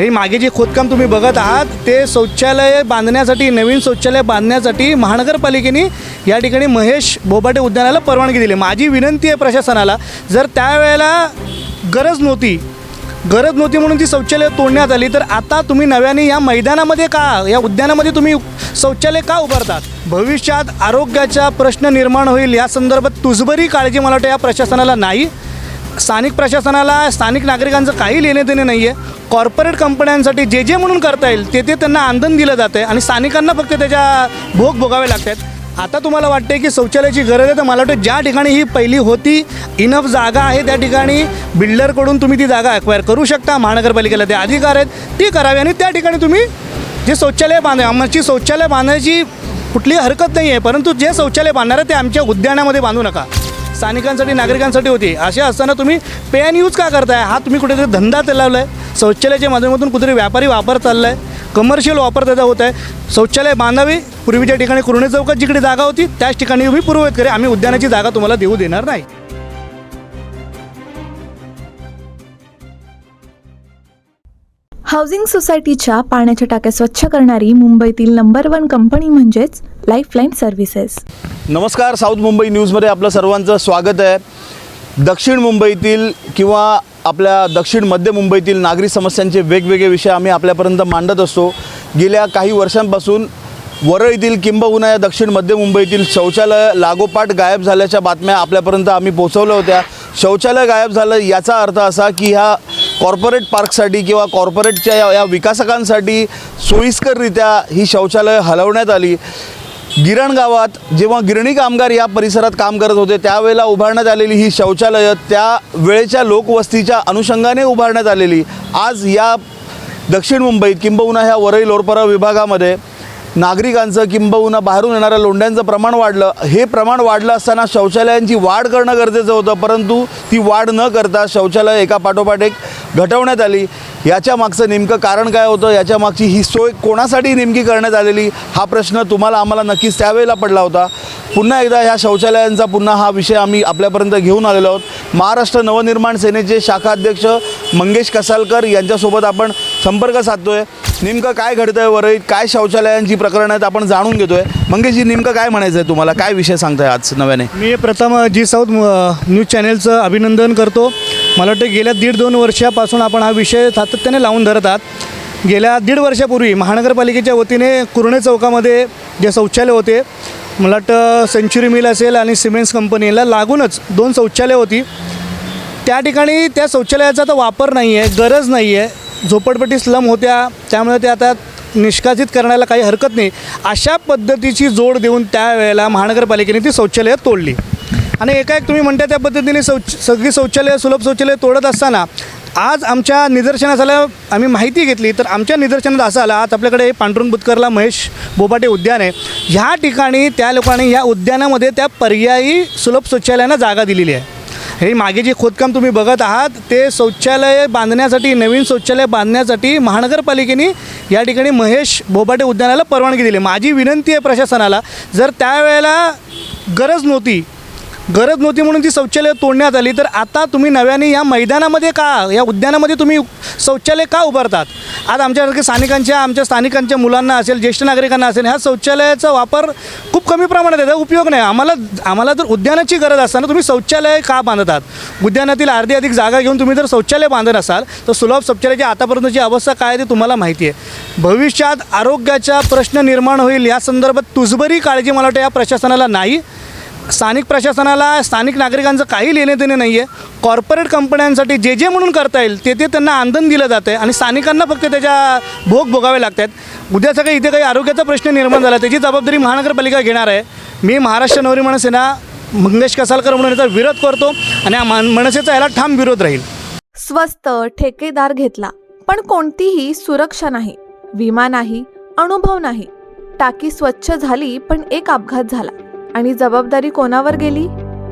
हे मागे जे खोदकाम तुम्ही बघत आहात ते शौचालय बांधण्यासाठी नवीन शौचालय बांधण्यासाठी महानगरपालिकेने या ठिकाणी महेश बोबाटे उद्यानाला परवानगी दिली. माझी विनंती आहे प्रशासनाला जर त्यावेळेला गरज नव्हती गरज नव्हती म्हणून ती शौचालय तोडण्यात आली तर आता तुम्ही नव्याने या मैदानामध्ये का या उद्यानामध्ये तुम्ही शौचालय का उभारतात? भविष्यात आरोग्याचा प्रश्न निर्माण होईल या संदर्भात तुझबरी काळजी मला वाटतं या प्रशासनाला नाही. स्थानिक प्रशासनाला स्थानिक नागरिकांचं काही लेणे देणे नाही आहे कॉर्पोरेट कंपन्यांसाठी जे जे म्हणून करता येईल ते ते त्यांना आंदन दिलं जातं आहे आणि स्थानिकांना फक्त त्याच्या भोग भोगावे लागतात. आता तुम्हाला वाटते की शौचालयाची गरज आहे तर मला वाटतं ज्या ठिकाणी ही पहिली होती इनफ जागा आहे त्या ठिकाणी बिल्डरकडून तुम्ही ती जागा अक्वायर करू शकता. महानगरपालिकेला ते अधिकार आहेत ती करावी आणि त्या ठिकाणी तुम्ही जे शौचालय बांधा आमची शौचालय बांधायची कुठली हरकत नाही आहे परंतु जे शौचालय बांधणार आहे ते आमच्या उद्यानामध्ये बांधू नका. स्थानिकांसाठी नागरिकांसाठी होती. असे असताना तुम्ही पे अँड यूज का करताय? हा तुम्ही कुठेतरी धंदा लावला आहे शौचालयाच्या माध्यमातून कुठेतरी व्यापारी वापर चालला आहे कमर्शियल वापर त्याचा होत आहे शौचालय बांधावी पूर्वीच्या ठिकाणी कुरणे चौकात जिकडे जागा होती त्याच ठिकाणी तुम्ही पुरवत करे. आम्ही उद्यानाची जागा तुम्हाला देऊ देणार नाही. हाऊसिंग सोसायटीच्या पाण्याच्या टाक्या स्वच्छ करणारी मुंबईतील नंबर वन कंपनी म्हणजेच लाईफलाईन सर्व्हिसेस नमस्कार साऊथ मुंबई न्यूजमध्ये आपलं सर्वांचं स्वागत आहे. दक्षिण मुंबईतील किंवा आपल्या दक्षिण मध्य मुंबईतील नागरी समस्यांचे वेगवेगळे विषय आम्ही आपल्यापर्यंत मांडत असतो. गेल्या काही वर्षांपासून वरळीतील किंबहुना या दक्षिण मध्य मुंबईतील शौचालय लागोपाठ गायब झाल्याच्या बातम्या आपल्यापर्यंत आम्ही पोचवल्या होत्या. शौचालय गायब झालं याचा अर्थ असा की ह्या कॉर्पोरेट पार्कसाठी किंवा कॉर्पोरेटच्या या या विकासकांसाठी सोयीस्कररित्या ही शौचालय हलवण्यात आली. गिरण गावात जेव्हा गिरणी कामगार या परिसरात काम करत होते त्यावेळेला उभारण्यात आलेली ही शौचालयं त्या वेळेच्या लोकवस्तीच्या अनुषंगाने उभारण्यात आलेली. आज या दक्षिण मुंबईत किंबहुना ह्या वरळी लोरपरा विभागामध्ये नागरिकांचं किंबहुना बाहेरून येणाऱ्या लोंढ्यांचं प्रमाण वाढलं. हे प्रमाण वाढलं असताना शौचालयांची वाढ करणं गरजेचं होतं परंतु ती वाढ न करता शौचालय एका पाठोपाठ एक घटवण्यात आली. याच्या मागचं नेमकं कारण काय होतं? याच्या मागची ही सोय कोणासाठी नेमकी करण्यात आलेली? हा प्रश्न तुम्हाला आम्हाला नक्कीच त्यावेळेला पडला होता. पुन्हा एकदा ह्या शौचालयांचा पुन्हा हा विषय आम्ही आपल्यापर्यंत घेऊन आलेलो आहोत. महाराष्ट्र नवनिर्माण सेनेचे शाखा अध्यक्ष मंगेश कसालकर यांच्यासोबत आपण संपर्क साधतोय. नेमकं काय घडतंय वरळीत? काय शौचालयांची प्रकरणं आहेत? आपण जाणून घेतोय. मंगेशजी नेमकं काय म्हणायचं आहे तुम्हाला? काय विषय सांगताय आज नव्याने? मी प्रथम जी साऊथ न्यूज चॅनेलचं अभिनंदन करतो. मला वाटतं गेल्या दीड दोन वर्षापासून आपण हा विषय सातत्याने लावून धरत आहात. गेल्या दीड वर्षापूर्वी महानगरपालिकेच्या वतीने कुर्णे चौकामध्ये जे शौचालय होते मला वाटतं सेंच्युरी मिल असेल आणि सिमेंट्स कंपनीला लागूनच दोन शौचालय होती. त्या ठिकाणी त्या शौचालयाचा तर वापर नाही आहे गरज नाही आहे झोपडपट्टी स्लम होत्या त्यामुळे ते आता निष्कासित करण्याला काही हरकत नाही. अशा पद्धतीची जोड देऊन त्यावेळेला महानगरपालिकेने ती शौचालयं तोडली. आणि एकाएक तुम्ही म्हणता त्या पद्धतीने शौच सगळी शौचालय सुलभ शौचालय तोडत असताना आज आमच्या निदर्शनास आल्या आम्ही माहिती घेतली तर आमच्या निदर्शनात असं आलं आज आपल्याकडे पांडुरंग बुतकरला महेश बोबाटे उद्यान आहे. ह्या ठिकाणी त्या लोकांनी या उद्यानामध्ये त्या पर्यायी सुलभ शौचालयांना जागा दिलेली आहे. हे मागे जे खोदकाम तुम्ही बघत आहात ते शौचालय बांधण्यासाठी नवीन शौचालय बांधण्यासाठी महानगरपालिकेने या ठिकाणी महेश बोबाटे उद्यानाला परवानगी दिली. माझी विनंती आहे प्रशासनाला जर त्यावेळेला गरज नव्हती गरज नव्हती म्हणून ती शौचालय तोडण्यात आली. तर आता तुम्ही नव्याने या मैदानामध्ये का या उद्यानामध्ये तुम्ही शौचालय का उभारतात? आज आमच्यासारख्या स्थानिकांच्या आमच्या स्थानिकांच्या मुलांना असेल ज्येष्ठ नागरिकांना असेल ह्या शौचालयाचा वापर खूप कमी प्रमाणात आहे. उपयोग नाही. आम्हाला आम्हाला जर उद्यानाची गरज असताना तुम्ही शौचालय का बांधतात? उद्यानातील अर्धी अधिक जागा घेऊन तुम्ही जर शौचालय बांधत असाल तर सुलभ शौचालयाची आतापर्यंतची अवस्था काय आहे ते तुम्हाला माहिती आहे. भविष्यात आरोग्याचा प्रश्न निर्माण होईल. या संदर्भात तुझबरी काळजी मला वाटतं या प्रशासनाला नाही. स्थानिक प्रशासनाला स्थानिक नागरिकांचं काही लेणे देणे नाही आहे कॉर्पोरेट कंपन्यांसाठी जे जे म्हणून करता येईल ते ते त्यांना आंदन दिलं जातं आहे आणि स्थानिकांना फक्त त्याच्या भोग भोगावे लागत आहेत उद्या सकाळी इथे काही आरोग्याचा प्रश्न निर्माण झाला त्याची जबाबदारी महानगरपालिका घेणार आहे. मी महाराष्ट्र नवरी मनसेना मंगेश कसालकर म्हणून याचा विरोध करतो आणि या मान- मनसेचा याला ठाम विरोध राहील. स्वस्त ठेकेदार घेतला पण कोणतीही सुरक्षा नाही विमा नाही अनुभव नाही. टाकी स्वच्छ झाली पण एक अपघात झाला. आणि जबाबदारी कोणावर गेली?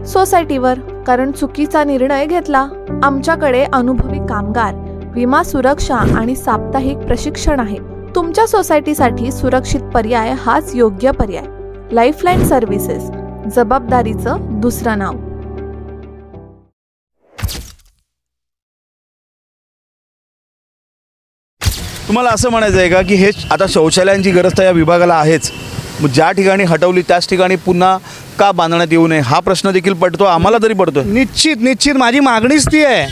सोसायटीवर कारण चुकीचा निर्णय घेतला. आमच्याकडे अनुभवी कामगार विमा सुरक्षा आणि साप्ताहिक प्रशिक्षण आहे. तुमच्या सोसायटीसाठी सुरक्षित पर्याय हाच योग्य पर्याय. लाईफलाईन सर्व्हिसेस जबाबदारीचं दुसरं नाव. तुम्हाला असं म्हणायचं आहे का की हे आता शौचालयांची गरज तर या विभागाला आहेच. मग ज्या ठिकाणी हटवली त्याच ठिकाणी पुन्हा का बांधण्यात येऊ नये? हा प्रश्न देखील पडतो आम्हाला तरी पडतो निश्चित निश्चित. माझी मागणीच ती आहे.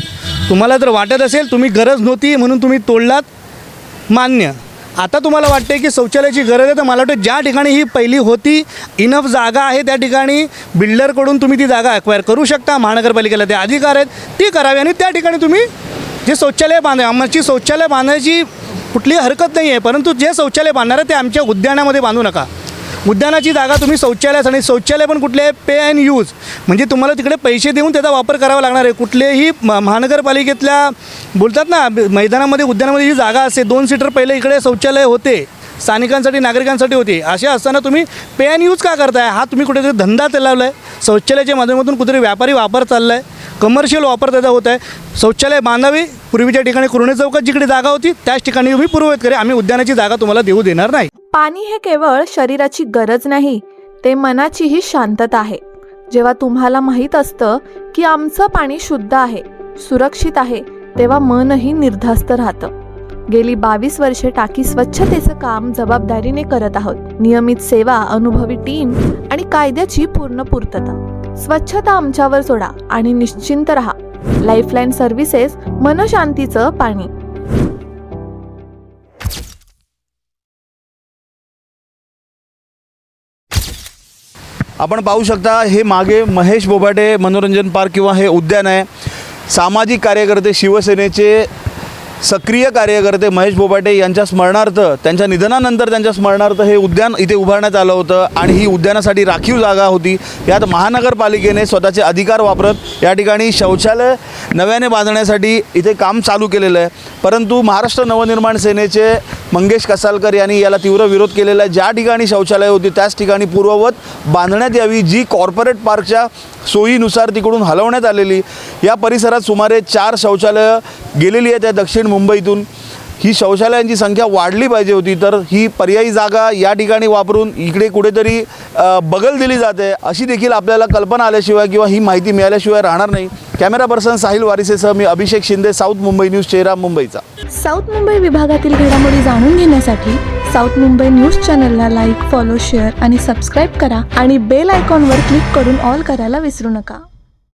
तुम्हाला जर वाटत असेल तुम्ही गरज नव्हती म्हणून तुम्ही तोडलात मान्य. आता तुम्हाला वाटते की शौचालयाची गरज आहे तर मला वाटतं ज्या ठिकाणी ही पहिली होती इनफ जागा आहे त्या ठिकाणी बिल्डरकडून तुम्ही ती जागा अक्वायर करू शकता. महानगरपालिकेला ते अधिकार आहेत ती करावी. आणि त्या ठिकाणी तुम्ही जे शौचालय बांधा आमची शौचालय बांधायची कुठली हरकत नाही आहे परंतु जे शौचालय बांधणार आहे ते आमच्या उद्यानामध्ये बांधू नका. उद्यानाची जागा तुम्ही शौचालयास आणि शौचालय पण कुठले? पे अँड यूज म्हणजे तुम्हाला तिकडे पैसे देऊन त्याचा वापर करावा लागणार आहे. कुठलेही म- महानगरपालिकेतल्या बोलतात ना मैदानामध्ये उद्यानामध्ये जी जागा असते दोन सीटर पहिले इकडे शौचालय होते. स्थानिकांसाठी नागरिकांसाठी होते. असे असताना तुम्ही पे अँड यूज का करताय? हा तुम्ही कुठेतरी धंदा चालवला आहे शौचालयाच्या माध्यमातून कुठेतरी व्यापारी वापर चालला आहे कमर्शियल वापर त्याचा होत आहे शौचालय बांधावी पूर्वीच्या ठिकाणी कुरणे चौकात जिकडे जागा होती त्याच ठिकाणी तुम्ही पूर्ववत करे. आम्ही उद्यानाची जागा तुम्हाला देऊ देणार नाही. पाणी हे केवळ शरीराची गरज नाही ते मनाचीही शांतता आहे. जेव्हा तुम्हाला माहीत असतं की आमचं पाणी शुद्ध आहे सुरक्षित आहे तेव्हा मनही निर्धास्त राहतं. गेली बावीस वर्षे टाकी स्वच्छतेचं काम जबाबदारीने करत आहोत. नियमित सेवा अनुभवी टीम आणि कायद्याची पूर्ण पूर्तता. स्वच्छता आमच्यावर सोडा आणि निश्चिंत राहा. लाईफलाईन सर्व्हिसेस मनशांतीचं पाणी. आपण पाहू शकता हे मागे महेश बोबाटे मनोरंजन पार्क किंवा हे उद्यान आहे. सामाजिक कार्यकर्ते शिवसेनेचे सक्रिय कार्यकर्ते महेश बोबाटे यांच्या स्मरणार्थ त्यांच्या निधनानंतर त्यांच्या स्मरणार्थ हे उद्यान इथे उभारण्यात आलं होतं आणि ही उद्यानासाठी राखीव जागा होती. यात महानगरपालिकेने स्वतःचे अधिकार वापरत या ठिकाणी शौचालय नव्याने बांधण्यासाठी इथे काम चालू केलेलं आहे. परंतु महाराष्ट्र नवनिर्माण सेनेचे मंगेश कसालकर यांनी याला तीव्र विरोध केलेला आहे. ज्या ठिकाणी शौचालय होती त्याच ठिकाणी पूर्ववत बांधण्यात यावी जी कॉर्पोरेट पार्कच्या सोयीनुसार तिकडून हलवण्यात आलेली. या परिसरात सुमारे चार शौचालयं गेलेली आहेत त्या दक्षिण मुंबईतून. ही शौचालयांची संख्या वाढली पाहिजे होती तर ही पर्यायी जागा या ठिकाणी वापरून इकडे कुठेतरी बगल दिली जाते अशी देखील आपल्याला कल्पना आल्याशिवाय किंवा ही माहिती मिळाल्याशिवाय राहणार नाही. कॅमेरा पर्सन साहिल वारिसेसह मी अभिषेक शिंदे साऊथ मुंबई न्यूज चेहरा मुंबईचा. साऊथ मुंबई विभागातील घडामोडी जाणून घेण्यासाठी साऊथ मुंबई न्यूज चॅनलला लाईक फॉलो शेअर आणि सबस्क्राईब करा आणि बेल आयकॉनवर क्लिक करून ऑल करायला विसरू नका.